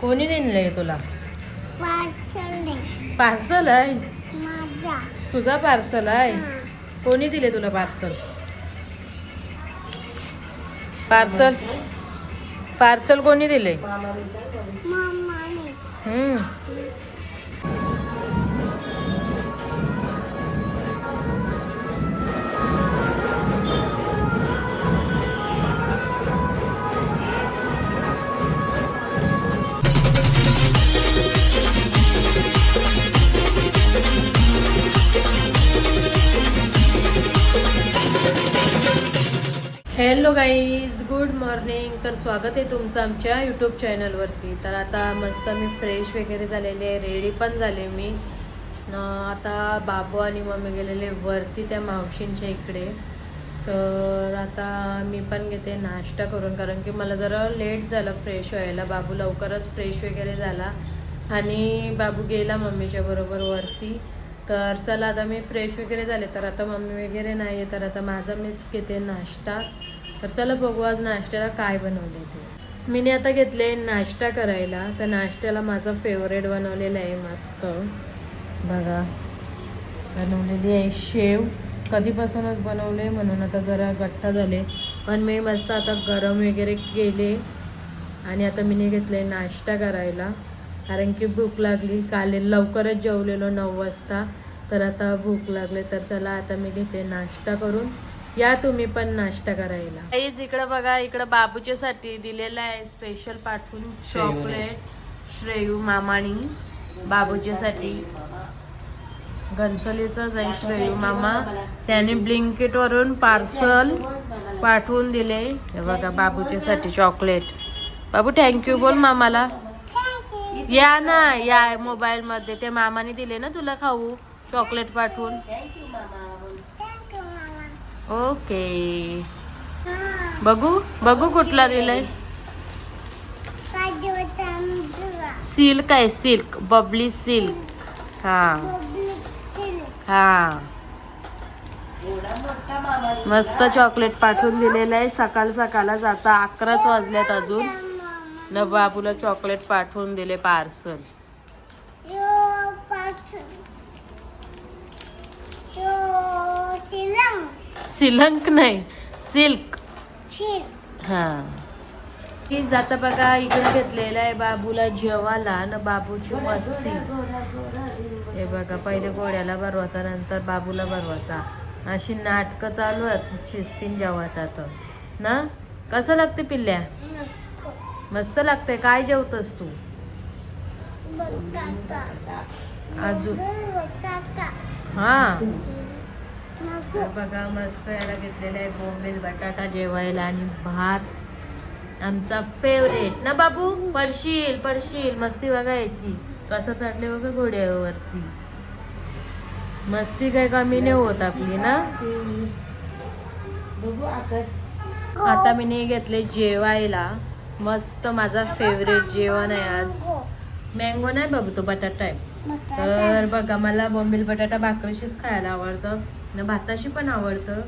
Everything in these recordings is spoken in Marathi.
कोणी दिलंय तुला? पार्सल आहे? तुझा पार्सल आहे? कोणी दिले तुला पार्सल? पार्सल? पार्सल कोणी दिले? हम्म. हॅलो गाईज गुड मॉर्निंग तर स्वागत आहे तुमचं आमच्या यूट्यूब चॅनलवरती तर आता मस्त मी फ्रेश वगैरे झालेले आहे रेडी पण झाले मी. न आता बाबू आणि मम्मी गेलेले वरती त्या मावशींच्या इकडे. तर आता मी पण घेते नाश्ता करून कारण की मला जरा लेट झालं फ्रेश व्हायला. बाबू लवकरच फ्रेश वगैरे झाला. आणि बाबू गेला मम्मीच्या बरोबर वरती. तर चला आता मी फ्रेश वगैरे झाले. तर आता मम्मी वगैरे नाही आहे तर आता माझा मीच घेते नाश्ता. तर चला बघू आज नाश्त्याला काय बनवले ते. मीने आता घेतले नाश्ता करायला तर नाश्त्याला माझं फेवरेट बनवलेलं आहे मस्त. बघा बनवलेली आहे शेव. कधीपासूनच बनवले म्हणून आता जरा गट्टा झाले. पण मी मस्त आता गरम वगैरे केले. आणि आता मीने घेतले नाश्ता करायला. कारण की भूक लागली. काल लवकरच जेवलेलो नऊ वाजता. तर आता भूक लागले. तर चला आता मी घेते नाश्ता करून. या तुम्ही पण नाश्ता करायला. काहीच इकडं बघा इकडं बाबूच्यासाठी दिलेलं आहे स्पेशल पाठवून चॉकलेट श्रेयू मामानी बाबूच्यासाठी. घनसलीचंच आहे श्रेयू मामा. त्याने ब्लिंकेट वरून पार्सल पाठवून दिले. हे बघा बाबूच्यासाठी चॉकलेट बाबू थँक्यू बोल मामाला. या ना या मोबाईल मध्ये. ते मामाने दिले ना तुला खाऊ? चॉकलेट पाठवून. थँक्यू मामा. ओके. बघू बघू कुठला दिलाय. सिल्क आहे सिल्क बबली सिल्क हा. हा. मस्त चॉकलेट पाठवून दिलेलं आहे. सकाळ सकाळच आता अकराच वाजल्यात अजून. न बाबूला चॉकलेट पाठवून दिले पार्सल यो पाच यो शिलंग सिलंक नाही सिल्क. हा. की जाता बघा इकडे घेतलेलं आहे बाबूला जेवायला. न बाबूची मस्ती. हे बघा पहिले गोड्याला भरवायचा नंतर बाबूला भरवायचा. अशी नाटकं चालू आहेत शिस्तीन जेवायचा तर ना? कसं लागते पिल्ल्या? मस्त लागते काय जेवतस तू? अजून. हा. बघा मस्त याला घेतलेला आहे बोंबील बटाटा जेवायला आणि भात. आमचा फेवरेट ना बाबू पडशील पडशील. मस्ती बघायची कसं चढले बघा घोड्यावरती. मस्ती काय कमी नाही होत आपली ना? आता मी नाही घेतले जेवायला. मस्त माझा फेवरेट जेवण आहे आज. मँगो नाही बाबू तो बटाटा आहे. तर बघा मला बॉम्बिल बटाटा भाकरीशीच खायला आवडतं. न भाताशी पण आवडतं.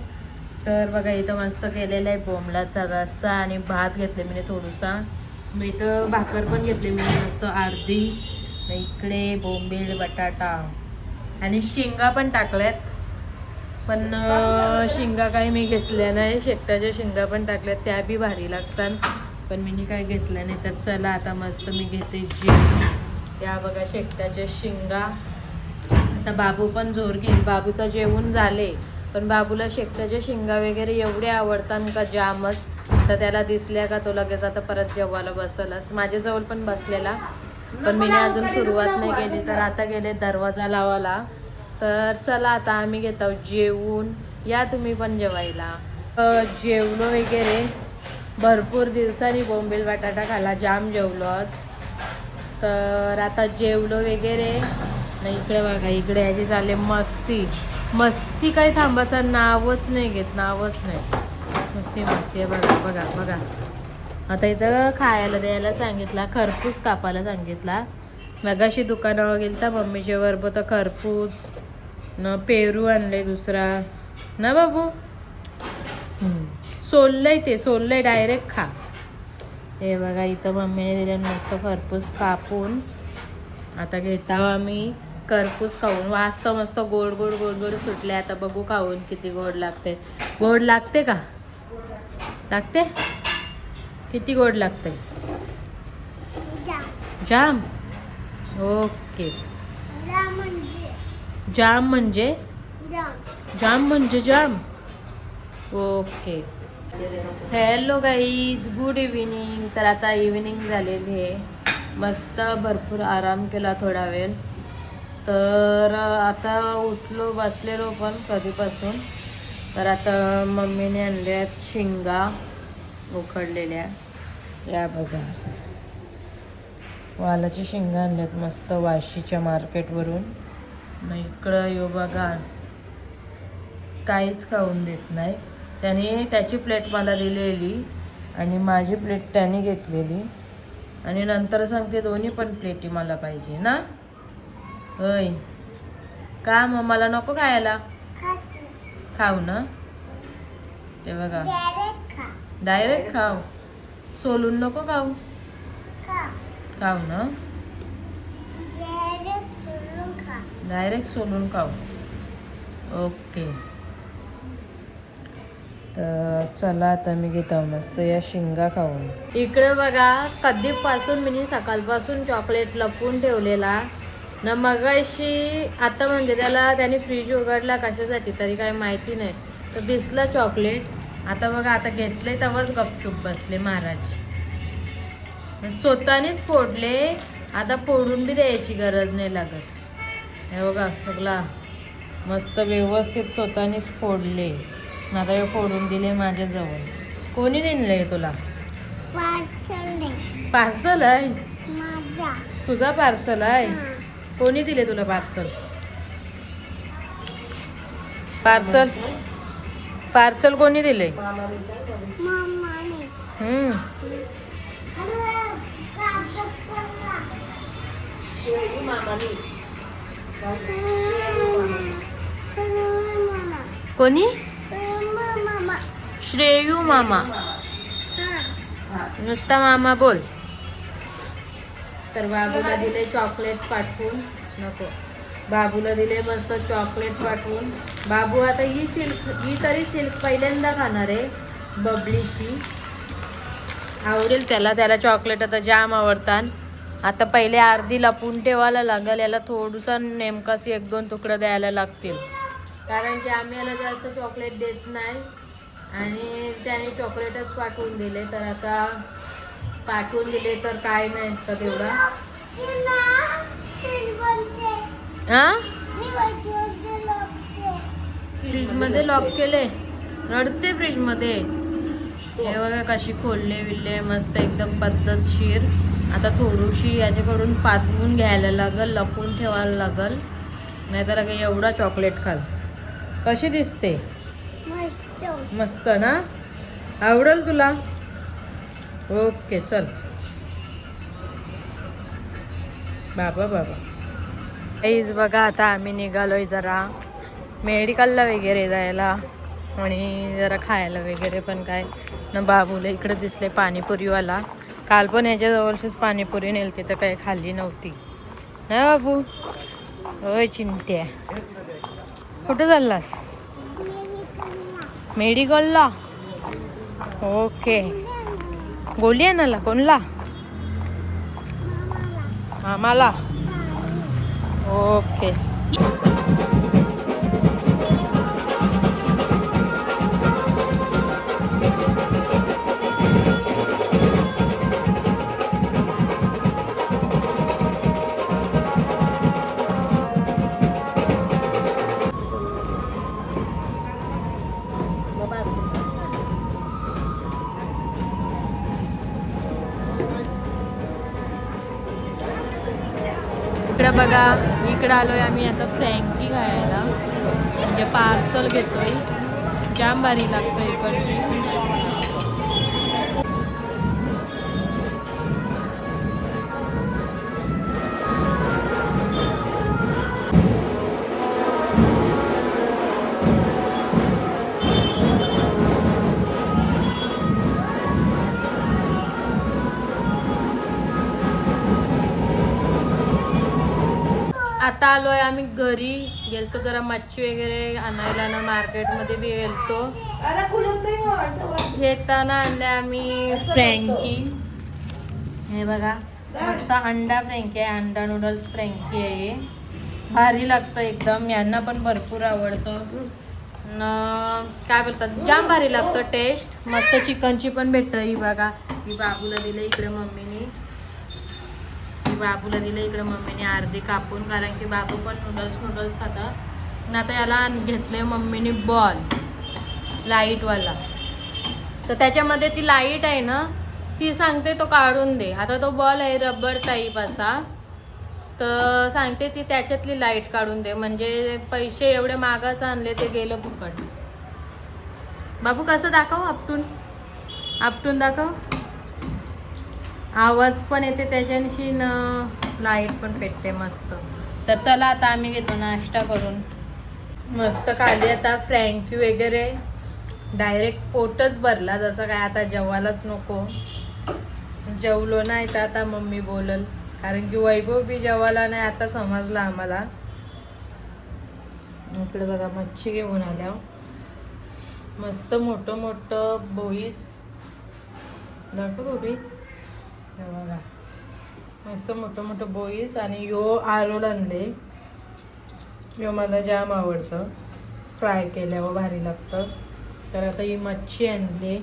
तर बघा इथं मस्त केलेलं आहे बोंबलाचा रस्सा आणि भात घेतले मी थोडूसा. मग इथं भाकर पण घेतली मी मस्त अर्धी. इकडे बोंबील बटाटा आणि शेंगा पण टाकल्यात. पण शेंगा काही मी घेतल्या नाही. शेकटाच्या शेंगा पण टाकल्यात. त्या बी भारी लागतात. पण मी काय घेतल्या नाही. तर चला आता मस्त मी घेते जी. त्या बघा शेकटाच्या शेंगा. आता बाबू पण जोर घेईल. बाबूचा जेवण झाले. पण बाबूला शेकटाच्या शेंगा वगैरे एवढे आवडतात का जामच. तर त्याला दिसल्या का तो लगेच आता परत जेवायला बसलच. माझ्याजवळ पण बसलेला. पण मी अजून सुरुवात नाही केली. तर आता गेले दरवाजा लावायला. तर चला आता आम्ही घेतो जेवून. या तुम्ही पण जेवायला. जेवलो वगैरे. भरपूर दिवसांनी बोंबील बटाटा खाला जाम जेवलो आज तर आता जेवलो वगैरे. नाही इकडे बघा इकडे याची चालले मस्ती. मस्ती काही थांबायचं नावच नाही घेत नावच नाही. मस्ती मस्ती आहे बघा बघा बघा. आता इथं खायला द्यायला सांगितला खरपूस कापायला सांगितला. मगाशी दुकानावर गेली तर मम्मीच्या बरोबर तर खरपूस न पेरू आणले दुसरा. ना बाबू? सोललंय ते सोललंय डायरेक्ट खा. हे बघा इथं मम्मीने दिले मस्त खरपूस कापून. आता घेता आम्ही. करपूस खाऊन वाजत मस्त गोड गोड गोड गोड सुटले आता बघू खाऊन किती गोड लागते. गोड लागते का? लागते? किती गोड लागते? जाम. ओके. जाम म्हणजे? जाम म्हणजे जाम. Okay. Hello guys good evening. तर आता इव्हिनिंग झालेली आहे. मस्त भरपूर आराम केला थोडा वेळ. तर आता उठलो बसलेलो पण कधीपासून. तर आता मम्मीने आणल्या शिंगा उखडलेल्या या बघा. वालाची शिंगा आणल्यात मस्त वाशीच्या मार्केटवरून. मग इकडं यो बघा. काहीच खाऊन देत नाही. त्याने त्याची प्लेट मला दिलेली आणि माझी प्लेट त्याने घेतलेली. आणि नंतर सांगते दोन्ही पण प्लेटी मला पाहिजे ना? होय. का मग मला नको खायला? खाऊ ना. ते बघा. डायरेक्ट खाऊ. सोलून नको खाऊ. खाऊ ना. डायरेक्ट सोलून खाऊ. ओके तर चला आता मी घेत मस्त या शिंगा खाऊन. इकडे बघा कधीपासून मी सकाळपासून चॉकलेट लपवून ठेवलेला. न मगाशी आता म्हणजे त्याला त्याने फ्रीज उघडला कशासाठी तरी काही माहिती नाही. तर दिसलं चॉकलेट आता बघा आता घेतले तेव्हाच गपचूप बसले महाराज. स्वतःनेच फोडले. आता फोडून बी द्यायची गरज नाही लागत. हे बघा सगळा मस्त व्यवस्थित स्वतःनेच फोडले. आता हे फोडून दिले माझ्याजवळ. कोणी दिले तुला? पार्सल आहे? तुझा पार्सल आहे. कोणी दिले तुला पार्सल? पार्सल? पार्सल कोणी दिले? कोणी? श्रेयू मामा. नुसता मामा बोल. तर बाबूला दिले चॉकलेट पाठवून. नको. बाबूला दिले मस्त चॉकलेट पाठवून. बाबू आता ही सिल्क ही तरी सिल्क पहिल्यांदा खाणार आहे बबलीची. आवडेल त्याला त्याला चॉकलेट आता जाम आवडतात. आता पहिले अर्धी लपून ठेवायला लागेल याला थोडंसं नेमकाच एक दोन तुकडं द्यायला लागतील. कारण की आम्ही याला जास्त चॉकलेट देत नाही. आणि त्याने चॉकलेटच पाठवून दिले तर आता पाठवून दिले तर काय नाही तर तेवढा? फ्रीज बनते. हा मी वरती लपते. फ्रीजमध्ये लॉक केले? रडते फ्रीजमध्ये. हे बघा कशी खोलले विल्ले मस्त एकदम पद्धतशीर. आता थोडीशी याच्याकडून पातवून घ्यायला लागल लपून ठेवायला लागल. नाहीतर अगं एवढा चॉकलेट खाल. कशी दिसते? मस्त. मस्त ना? आवडेल तुला? ओके चल. बाबा बाबा. काहीच बघा आता आम्ही निघालोय जरा मेडिकलला वगैरे जायला आणि जरा खायला वगैरे पण काय. न बाबूला इकडे दिसले पाणीपुरीवाला. काल पण याच्याजवळचीच पाणीपुरी नेलती तर काही खाल्ली नव्हती. ना बाबू? होय चिंट्या कुठं चाललास? मेडिकलला? ओके. गोली आणायला कोणला मामाला ओके बघा इकडं आलोय आम्ही आता फ्रँकी खायला. म्हणजे पार्सल घेतोय. जाम भारी लागतं इकडची आता आलोय. आम्ही घरी गेलतो जरा मच्छी वगैरे आणायला ना मार्केटमध्ये बी गेलतो. येताना आणले आम्ही फ्रँकी. हे बघा मस्त अंडा फ्रँकी आहे अंडा नूडल्स फ्रँकी आहे. हे. भारी लागतं एकदम यांना पण भरपूर आवडतं. न काय बोलतात जाम भारी लागतं टेस्ट मस्त चिकनची पण भेटतं ही बघा. ही बाबूला दिलं इकडे मम्मीनी. ही बाबूला दिलं इकडे मम्मीने अर्धी कापून कारण की बाबू पण नूडल्स नूडल्स खातात. आणि आता याला घेतले मम्मीने बॉल लाईटवाला तर त्याच्यामध्ये ती लाइट आहे ना ती सांगते तो काढून दे. आता तो बॉल आहे रबर टाईप असा. तर सांगते ती त्याच्यातली लाइट काढून दे. म्हणजे पैसे एवढे मागाच आणले ते गेलं फुकट. बाबू कसं दाखव आपटून आपटून दाखव. आवाज पण येते त्याच्याशी न लाइट पण पेटते मस्त. तर चला आता आम्ही घेतो नाश्ता करून. मस्त खाली आता फ्रँकी वगैरे डायरेक्ट पोटच भरला जसं काय आता जेवायलाच नको. जेवलो नाही तर आता मम्मी बोलल कारण की वैभव बी जेवायला नाही आता समजला आम्हाला. इकडे बघा मच्छी घेऊन आल्या हो. मस्त मोठं मोठं बोईस. दाखव उभी हे बघा. मस्त मोठं मोठं बोईस आणि यो आरोल आणले. यो मला जाम आवडतं. फ्राय केल्यावर भारी लागतं. तर आता ही मच्छी आणली.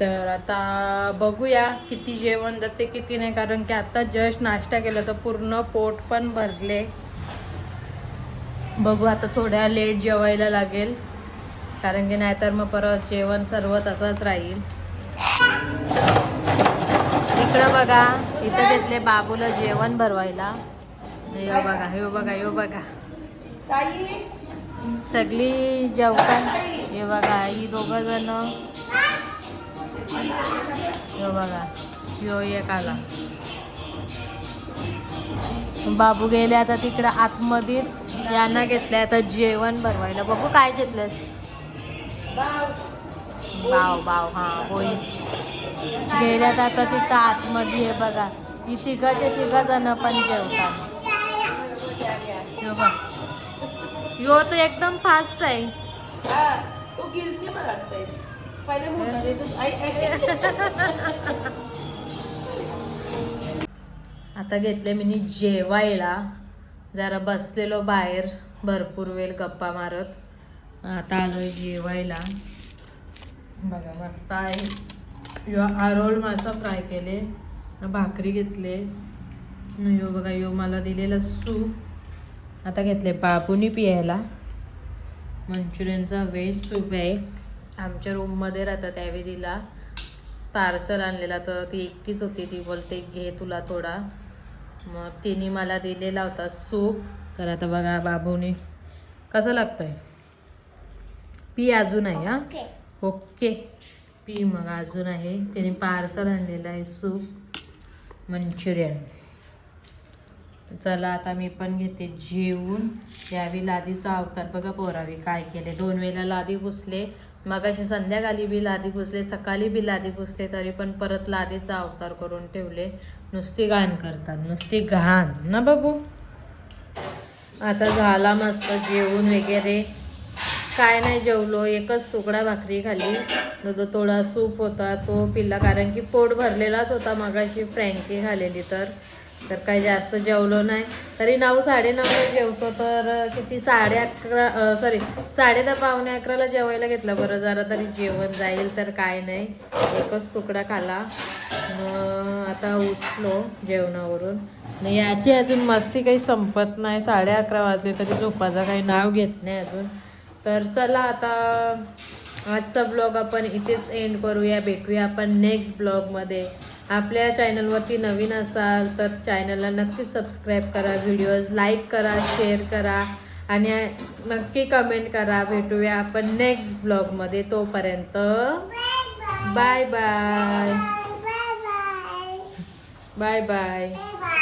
तर आता बघूया किती जेवण जाते किती नाही. कारण की आता जस्ट नाश्ता केला तर पूर्ण पोट पण भरले. बघू आता थोड्या लेट जेवायला लागेल. कारण की नाहीतर मग परत जेवण सर्व तसंच राहील. इकडं बघा इथं घेतले बाबूला जेवण भरवायला. यो हो बघा यो हो बघा यो हो बघा. सगळी जेवतात. हे बघा ही दोघं जण. यो बघा यो एक आला. बाबू गेले आता तिकडं आतमध्ये. यांना घेतलंय आता जेवण भरवायला. बघू काय घेतलंस. बाव बाव हा बोईस गेल्यात आता तिथं आतमध्ये आहे बघा. ही तिघाचे तिघा जण पण जेवतात. बघ. यो तर एकदम फास्ट आहे. आता घेतले मी जेवायला. जरा बसलेलो बाहेर भरपूर वेळ गप्पा मारत. आता आलोय जेवायला. बघा मस्त आहे. यो आरोळ मासा फ्राय केले भाकरी घेतले. यो बघा यो मला दिलेला सूप आता घेतले बाबूनी पियायला. मंचुरियनचा व्हेज सूप आहे. आमच्या रूममध्ये राहतं त्यावेळी तिला पार्सल आणलेला तर ती एकटीच होती. ती बोलते घे तुला थोडा. मग तिने मला दिलेला होता सूप तर आता बघा बाबूने कसं लागतंय? पी अजून आहे हा? ओके. पी मग अजून आहे. त्याने पार्सल आणलेलं आहे सूप मंचुरियन. चला आता मी पण घेते जेवून. यावी लादीचा अवतार. बघा पोरावी काय केले दोन वेळेला लादी घुसले मग अशी संध्याकाळी बी लादी घुसले सकाळी बी लादी घुसले तरी पण परत लादीचा अवतार करून ठेवले. नुसती घाण करतात. नुसती घाण. ना बघू आता झाला मस्त जेवून वगैरे. काय नाही जेवलो एकच तुकडा भाकरी खाली तो जो थोडा सूप होता तो पिला कारण की पोट भरलेलाच होता मगाशी फ्रँकी खालेली तर. तर काही जास्त जेवलो नाही. तरी नऊ साडेनऊला जेवतो तर किती साडे अकरा सॉरी साडे दहा पावणे अकराला जेवायला घेतलं. बरं जरा तरी जेवण जाईल तर काय नाही. एकच तुकडा खाला मग आता उठलो जेवणावरून. आणि याची अजून मस्ती काही संपत नाही. साडे अकरा वाजले तरी झोपाचं काही नाव घेत नाही अजून. तर चला आता आजचा ब्लॉग आपण इथेच एंड करूया भेटूया आपण नेक्स्ट ब्लॉगमध्ये आपल्या चॅनलवरती नवीन असाल तर चॅनलला नक्की सबस्क्राईब करा व्हिडिओज लाईक करा शेअर करा आणि नक्की कमेंट करा. भेटूया आपण नेक्स्ट ब्लॉगमध्ये तोपर्यंत bye bye bye bye bye bye